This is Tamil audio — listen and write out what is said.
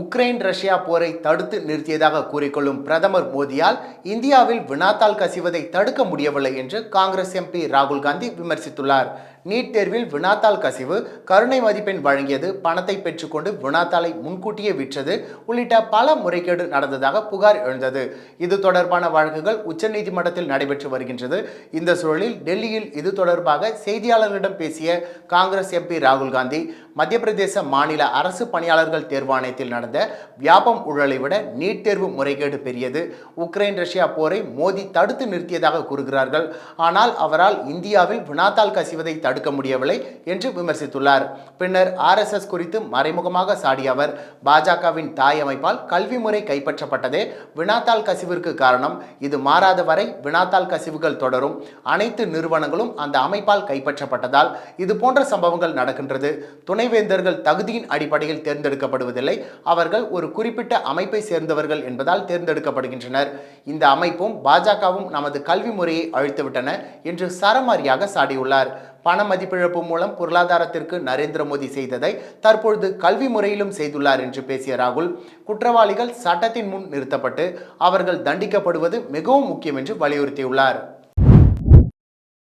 உக்ரைன் ரஷ்யா போரை தடுத்து நிறுத்தியதாக கூறிக்கொள்ளும் பிரதமர் மோடியால் இந்தியாவில் வினாத்தால் கசிவதை தடுக்க முடியவில்லை என்று காங்கிரஸ் எம்பி ராகுல் காந்தி விமர்சித்துள்ளார். நீட் தேர்வில் வினாத்தாள் கசிவு கருணை மதிப்பெண் வழங்கியது பணத்தை பெற்றுக்கொண்டு வினாத்தாளை முன்கூட்டியே விற்றது உள்ளிட்ட பல முறைகேடு நடந்ததாக புகார் எழுந்தது. இது தொடர்பான வழக்குகள் உச்சநீதிமன்றத்தில் நடைபெற்று வருகின்றது. இந்த சூழலில் டெல்லியில் இது தொடர்பாக செய்தியாளர்களிடம் பேசிய காங்கிரஸ் எம்பி ராகுல் காந்தி மத்திய பிரதேச மாநில அரசு பணியாளர்கள் தேர்வாணையத்தில் நடந்த வியாபம் ஊழலை விட நீட் தேர்வு முறைகேடு பெரியது. உக்ரைன் ரஷ்யா போரை மோடி தடுத்து நிறுத்தியதாக கூறுகிறார்கள். ஆனால் அவரால் இந்தியாவில் வினாத்தாள் கசிவதை தடுக்க முடியவில்லை என்று விமர்சித்துள்ளார். பின்னர் ஆர்எஸ்எஸ் குறித்து மறைமுகமாக சாடிய அவர் பாஜகவின் தாய் அமைப்பால் கல்வி முறை கைப்பற்றப்பட்டதே வினாத்தாள் கசிவிற்கு காரணம். இது மாறாத வரை வினாத்தாள் கசிவுகள் தொடரும். அனைத்து நிறுவனங்களும் அந்த அமைப்பால் கைப்பற்றப்பட்டதால் இது போன்ற சம்பவங்கள் நடக்கின்றது. துணைவேந்தர்கள் தகுதியின் அடிப்படையில் தேர்ந்தெடுக்கப்படுவதில்லை. அவர்கள் ஒரு குறிப்பிட்ட அமைப்பை சேர்ந்தவர்கள் என்பதால் தேர்ந்தெடுக்கப்படுகின்றனர். இந்த அமைப்பும் பாஜகவும் நமது கல்வி முறையை அழித்துவிட்டன என்று சரமாரியாக சாடியுள்ளார். பண மதிப்பிழப்பு மூலம் பொருளாதாரத்திற்கு நரேந்திர மோடி செய்ததை தற்பொழுது கல்வி முறையிலும் செய்துள்ளார் என்று பேசிய ராகுல் குற்றவாளிகள் சட்டத்தின் முன் நிறுத்தப்பட்டு அவர்கள் தண்டிக்கப்படுவது மிகவும் முக்கியம் என்று வலியுறுத்தியுள்ளார்.